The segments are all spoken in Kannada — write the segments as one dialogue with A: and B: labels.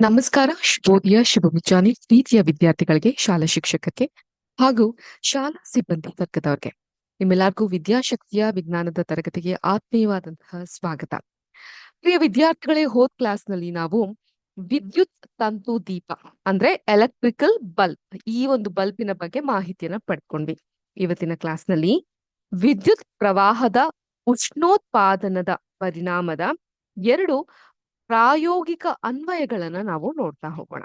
A: ನಮಸ್ಕಾರ ಶುಭೋದಯ ಶುಭ ಮುಂಜಾನೆ ಪ್ರೀತಿಯ ವಿದ್ಯಾರ್ಥಿಗಳಿಗೆ ಶಾಲಾ ಶಿಕ್ಷಕಕ್ಕೆ ಹಾಗೂ ಶಾಲಾ ಸಿಬ್ಬಂದಿ ವರ್ಗದವರಿಗೆ. ನಿಮ್ಮೆಲ್ಲರಿಗೂ ವಿದ್ಯಾಶಕ್ತಿಯ ವಿಜ್ಞಾನದ ತರಗತಿಗೆ ಆತ್ಮೀಯವಾದಂತಹ ಸ್ವಾಗತ. ಪ್ರಿಯ ವಿದ್ಯಾರ್ಥಿಗಳೇ, ಹೋದ್ ಕ್ಲಾಸ್ನಲ್ಲಿ ನಾವು ವಿದ್ಯುತ್ ತಂತು ದೀಪ, ಅಂದ್ರೆ ಎಲೆಕ್ಟ್ರಿಕಲ್ ಬಲ್ಬ್, ಈ ಒಂದು ಬಲ್ಬಿನ ಬಗ್ಗೆ ಮಾಹಿತಿಯನ್ನ ಪಡ್ಕೊಂಡ್ವಿ. ಇವತ್ತಿನ ಕ್ಲಾಸ್ನಲ್ಲಿ ವಿದ್ಯುತ್ ಪ್ರವಾಹದ ಉಷ್ಣೋತ್ಪಾದನದ ಪರಿಣಾಮದ ಎರಡು ಪ್ರಾಯೋಗಿಕ ಅನ್ವಯಗಳನ್ನ ನಾವು ನೋಡ್ತಾ ಹೋಗೋಣ.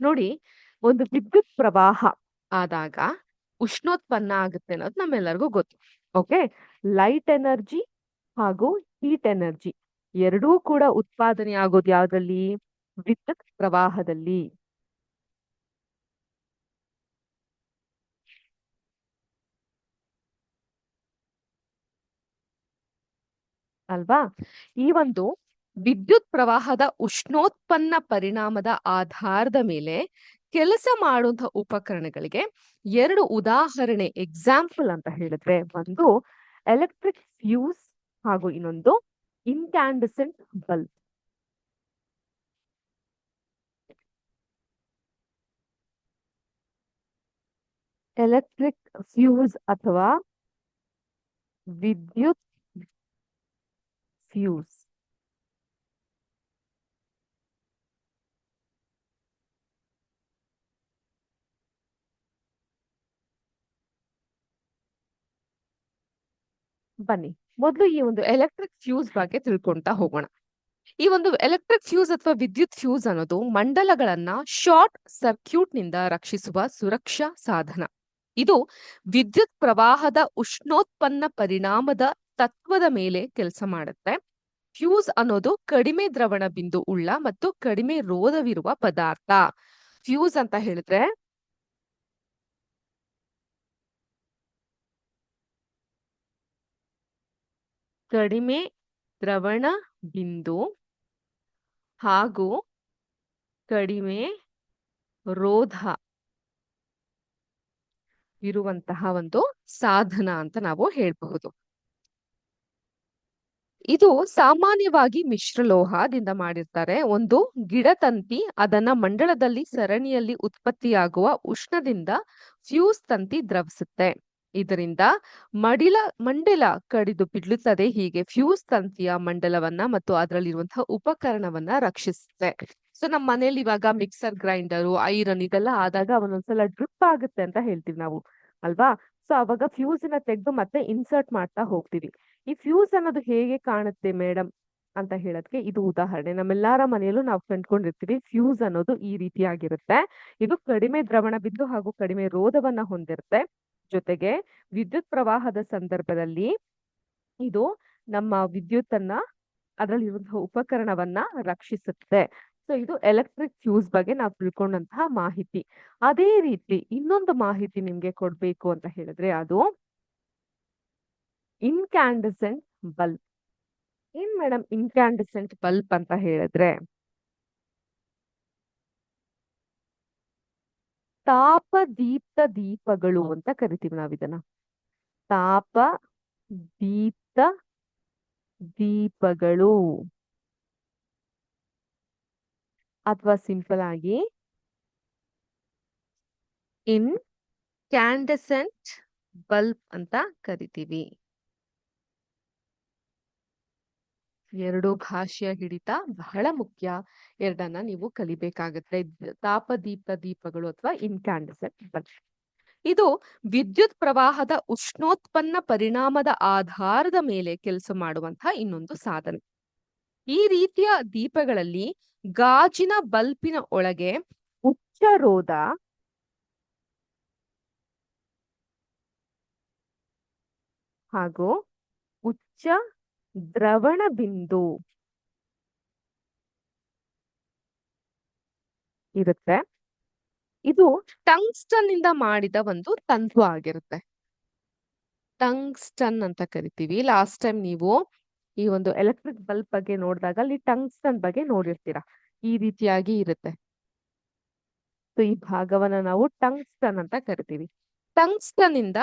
A: ನೋಡಿ, ಒಂದು ವಿದ್ಯುತ್ ಪ್ರವಾಹ ಆದಾಗ ಉಷ್ಣೋತ್ಪನ್ನ ಆಗುತ್ತೆ ಅನ್ನೋದು ನಮ್ಮೆಲ್ಲರಿಗೂ ಗೊತ್ತು. ಓಕೆ? ಲೈಟ್ ಎನರ್ಜಿ ಹಾಗೂ ಹೀಟ್ ಎನರ್ಜಿ ಎರಡೂ ಕೂಡ ಉತ್ಪಾದನೆ ಆಗೋದು ಯಾವ್ದ್ರಲ್ಲಿ? ವಿದ್ಯುತ್ ಪ್ರವಾಹದಲ್ಲಿ. ಅಲ್ವಾ? ಈ ಒಂದು ವಿದ್ಯುತ್ ಪ್ರವಾಹದ ಉಷ್ಣೋತ್ಪನ್ನ ಪರಿಣಾಮದ ಆಧಾರದ ಮೇಲೆ ಕೆಲಸ ಮಾಡುವಂತಹ ಉಪಕರಣಗಳಿಗೆ ಎರಡು ಉದಾಹರಣೆ ಎಕ್ಸಾಂಪಲ್ ಅಂತ ಹೇಳಿದ್ರೆ, ಒಂದು ಎಲೆಕ್ಟ್ರಿಕ್ ಫ್ಯೂಸ್ ಹಾಗೂ ಇನ್ನೊಂದು ಇನ್ಕ್ಯಾಂಡಿಸೆಂಟ್ ಬಲ್ಬ್ ಎಲೆಕ್ಟ್ರಿಕ್ ಫ್ಯೂಸ್ ಅಥವಾ ವಿದ್ಯುತ್ ಫ್ಯೂಸ್ ಬನ್ನಿ. ಮೊದಲು ಈ ಒಂದು ಎಲೆಕ್ಟ್ರಿಕ್ ಫ್ಯೂಸ್ ಬಗ್ಗೆ ತಿಳ್ಕೊಂತಾ ಹೋಗೋಣ. ಈ ಒಂದು ಎಲೆಕ್ಟ್ರಿಕ್ ಫ್ಯೂಸ್ ಅಥವಾ ವಿದ್ಯುತ್ ಫ್ಯೂಸ್ ಅನ್ನೋದು ಮಂಡಲಗಳನ್ನ ಶಾರ್ಟ್ ಸರ್ಕ್ಯೂಟ್ನಿಂದ ರಕ್ಷಿಸುವ ಸುರಕ್ಷಾ ಸಾಧನ. ಇದು ವಿದ್ಯುತ್ ಪ್ರವಾಹದ ಉಷ್ಣೋತ್ಪನ್ನ ಪರಿಣಾಮದ ತತ್ವದ ಮೇಲೆ ಕೆಲಸ ಮಾಡುತ್ತೆ. ಫ್ಯೂಸ್ ಅನ್ನೋದು ಕಡಿಮೆ ದ್ರವಣ ಬಿಂದು ಉಳ್ಳ ಮತ್ತು ಕಡಿಮೆ ರೋಧವಿರುವ ಪದಾರ್ಥ. ಫ್ಯೂಸ್ ಅಂತ ಹೇಳಿದ್ರೆ ಕಡಿಮೆ ದ್ರವಣ ಬಿಂದು ಹಾಗೂ ಕಡಿಮೆ ರೋಧ ಇರುವಂತಹ ಒಂದು ಸಾಧನ ಅಂತ ನಾವು ಹೇಳಬಹುದು. ಇದು ಸಾಮಾನ್ಯವಾಗಿ ಮಿಶ್ರಲೋಹದಿಂದ ಮಾಡಿರ್ತಾರೆ. ಒಂದು ಗಿಡತಂತಿ ಅದನ್ನ ಮಂಡಳದಲ್ಲಿ ಸರಣಿಯಲ್ಲಿ ಉತ್ಪತ್ತಿಯಾಗುವ ಉಷ್ಣದಿಂದ ಫ್ಯೂಸ್ ತಂತಿ ದ್ರವಿಸುತ್ತೆ. ಇದರಿಂದ ಮಡಿಲ, ಮಂಡಲ ಕಡಿದು ಬಿಡ್ಲುತ್ತದೆ. ಹೀಗೆ ಫ್ಯೂಸ್ ತಂತಿಯ ಮಂಡಲವನ್ನ ಮತ್ತು ಅದರಲ್ಲಿರುವಂತಹ ಉಪಕರಣವನ್ನ ರಕ್ಷಿಸುತ್ತೆ. ಸೊ ನಮ್ಮ ಮನೇಲಿ ಇವಾಗ ಮಿಕ್ಸರ್ ಗ್ರೈಂಡರು, ಐರನ್ ಇದೆಲ್ಲ ಆದಾಗ ಅವನೊಂದ್ಸಲ ಡ್ರಿಪ್ ಆಗುತ್ತೆ ಅಂತ ಹೇಳ್ತೀವಿ ನಾವು, ಅಲ್ವಾ? ಸೊ ಅವಾಗ ಫ್ಯೂಸ್ನ ತೆಗೆದು ಮತ್ತೆ ಇನ್ಸರ್ಟ್ ಮಾಡ್ತಾ ಹೋಗ್ತೀವಿ. ಈ ಫ್ಯೂಸ್ ಅನ್ನೋದು ಹೇಗೆ ಕಾಣುತ್ತೆ ಮೇಡಮ್ ಅಂತ ಹೇಳೋದಕ್ಕೆ ಇದು ಉದಾಹರಣೆ. ನಮ್ಮೆಲ್ಲರ ಮನೆಯಲ್ಲೂ ನಾವು ಕಂಡ್ಕೊಂಡಿರ್ತೀವಿ ಫ್ಯೂಸ್ ಅನ್ನೋದು ಈ ರೀತಿಯಾಗಿರುತ್ತೆ. ಇದು ಕಡಿಮೆ ದ್ರವಣ ಬಿದ್ದು ಹಾಗೂ ಕಡಿಮೆ ರೋಧವನ್ನ ಹೊಂದಿರುತ್ತೆ. ಜೊತೆಗೆ ವಿದ್ಯುತ್ ಪ್ರವಾಹದ ಸಂದರ್ಭದಲ್ಲಿ ಇದು ನಮ್ಮ ವಿದ್ಯುತ್ ಅನ್ನ ಅದರಲ್ಲಿರುವಂತಹ ಉಪಕರಣವನ್ನ ರಕ್ಷಿಸುತ್ತೆ. ಸೊ ಇದು ಎಲೆಕ್ಟ್ರಿಕ್ ಫ್ಯೂಸ್ ಬಗ್ಗೆ ನಾವು ತಿಳ್ಕೊಂಡಂತಹ ಮಾಹಿತಿ. ಅದೇ ರೀತಿ ಇನ್ನೊಂದು ಮಾಹಿತಿ ನಿಮ್ಗೆ ಕೊಡ್ಬೇಕು ಅಂತ ಹೇಳಿದ್ರೆ ಅದು ಇನ್ಕ್ಯಾಂಡಸೆಂಟ್ ಬಲ್ಬ್ ಏನ್ ಮೇಡಮ್ ಇನ್ಕ್ಯಾಂಡಸೆಂಟ್ ಬಲ್ಬ್ ಅಂತ ಹೇಳಿದ್ರೆ? ತಾಪ ದೀಪ್ತ ದೀಪಗಳು ಅಂತ ಕರಿತೀವಿ ನಾವಿದನ್ನ ತಾಪ ದೀಪ್ತ ದೀಪಗಳು. ಅಥವಾ ಸಿಂಪಲ್ ಆಗಿ ಇನ್ ಕ್ಯಾಂಡಸೆಂಟ್ ಬಲ್ಬ್ ಅಂತ ಕರಿತೀವಿ. ಎರಡು ಭಾಷೆಯ ಹಿಡಿತ ಬಹಳ ಮುಖ್ಯ. ಎರಡನ್ನ ನೀವು ಕಲಿಬೇಕಾಗತ್ತೆ. ತಾಪ ದೀಪ ದೀಪಗಳು ಅಥವಾ ಇನ್ಕ್ಯಾಂಡಿಸೆಂಟ್ ಇದು ವಿದ್ಯುತ್ ಪ್ರವಾಹದ ಉಷ್ಣೋತ್ಪನ್ನ ಪರಿಣಾಮದ ಆಧಾರದ ಮೇಲೆ ಕೆಲಸ ಮಾಡುವಂತಹ ಇನ್ನೊಂದು ಸಾಧನೆ. ಈ ರೀತಿಯ ದೀಪಗಳಲ್ಲಿ ಗಾಜಿನ ಬಲ್ಪಿನ ಒಳಗೆ ಉಚ್ಚ ರೋಧ ಹಾಗೂ ಉಚ್ಚ ದ್ರವಣ ಬಿಂದು ಇರುತ್ತೆ. ಇದು ಟಂಗ್ಸ್ಟನ್ ಇಂದ ಮಾಡಿದ ಒಂದು ತಂತು ಆಗಿರುತ್ತೆ. ಟಂಗ್ಸ್ಟನ್ ಅಂತ ಕರಿತೀವಿ. ಲಾಸ್ಟ್ ಟೈಮ್ ನೀವು ಈ ಒಂದು ಎಲೆಕ್ಟ್ರಿಕ್ ಬಲ್ಬ್ ಬಗ್ಗೆ ನೋಡಿದಾಗ ಅಲ್ಲಿ ಟಂಗ್ಸ್ಟನ್ ಬಗ್ಗೆ ನೋಡಿರ್ತೀರಾ. ಈ ರೀತಿಯಾಗಿ ಇರುತ್ತೆ. ಈ ಭಾಗವನ್ನ ನಾವು ಟಂಗ್ಸ್ಟನ್ ಅಂತ ಕರಿತೀವಿ. ಟಂಗ್ಸ್ಟನ್ ಇಂದ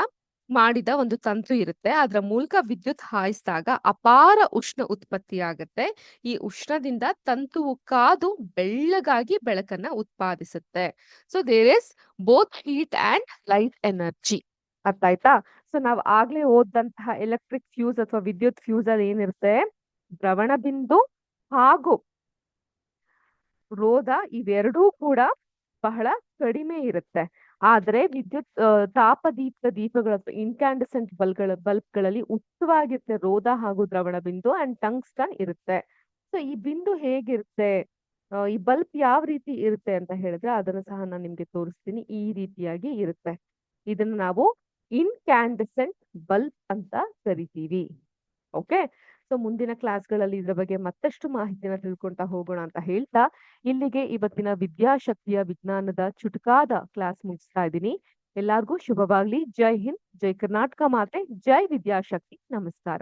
A: ಮಾಡಿದ ಒಂದು ತಂತು ಇರುತ್ತೆ. ಅದರ ಮೂಲಕ ವಿದ್ಯುತ್ ಹಾಯಿಸಿದಾಗ ಅಪಾರ ಉಷ್ಣ ಉತ್ಪತ್ತಿಯಾಗುತ್ತೆ ಈ ಉಷ್ಣದಿಂದ ತಂತುವು ಕಾದು ಬೆಳ್ಳಗಾಗಿ ಬೆಳಕನ್ನ ಉತ್ಪಾದಿಸುತ್ತೆ. So there is both heat and light energy ಅರ್ಥ ಆಯ್ತಾ ಸೊ ನಾವ್ ಆಗ್ಲೇ ಓದಂತಹ ಎಲೆಕ್ಟ್ರಿಕ್ ಫ್ಯೂಸ್ ಅಥವಾ ವಿದ್ಯುತ್ ಫ್ಯೂಸ್ ಅಲ್ಲಿ ಏನಿರುತ್ತೆ? ದ್ರವಣ ಬಿಂದು ಹಾಗೂ ರೋಧ ಇವೆರಡೂ ಕೂಡ ಬಹಳ ಕಡಿಮೆ ಇರುತ್ತೆ. ಆದ್ರೆ ವಿದ್ಯುತ್ ತಾಪದೀಪ್ತ ದೀಪಗಳ ಇನ್ಕ್ಯಾಂಡಸೆಂಟ್ ಬಲ್ಬ್ಗಳ ಬಲ್ಬ್ಗಳಲ್ಲಿ ಉತ್ತವಾಗಿರುತ್ತೆ ರೋಧ ಹಾಗೂ ದ್ರವಣ ಬಿಂದು ಅಂಡ್ ಟಂಗ್ಸ್ಟನ್ ಇರುತ್ತೆ. ಸೊ ಈ ಬಿಂದು ಹೇಗಿರುತ್ತೆ? ಈ ಬಲ್ಬ್ ಯಾವ ರೀತಿ ಇರುತ್ತೆ ಅಂತ ಹೇಳಿದ್ರೆ ಅದನ್ನ ಸಹ ನಾನು ನಿಮ್ಗೆ ತೋರಿಸ್ತೀನಿ. ಈ ರೀತಿಯಾಗಿ ಇರುತ್ತೆ. ಇದನ್ನ ನಾವು ಇನ್ಕ್ಯಾಂಡಸೆಂಟ್ ಬಲ್ಬ್ ಅಂತ ಕರಿತೀವಿ. ಓಕೆ? ಸೊ, ಮುಂದಿನ ಕ್ಲಾಸ್ಗಳಲ್ಲಿ ಇದರ ಬಗ್ಗೆ ಮತ್ತಷ್ಟು ಮಾಹಿತಿನ ತಿಳ್ಕೊಳ್ತಾ ಹೋಗೋಣ ಅಂತ ಹೇಳ್ತಾ, ಇಲ್ಲಿಗೆ ಇವತ್ತಿನ ವಿದ್ಯಾಶಕ್ತಿಯ ವಿಜ್ಞಾನದ ಚುಟುಕಾದ ಕ್ಲಾಸ್ ಮುಗಿಸ್ತಾ ಇದ್ದೀನಿ. ಎಲ್ಲಾರ್ಗೂ ಶುಭವಾಗ್ಲಿ. ಜೈ ಹಿಂದ್, ಜೈ ಕರ್ನಾಟಕ ಮಾತೆ, ಜೈ ವಿದ್ಯಾಶಕ್ತಿ. ನಮಸ್ಕಾರ.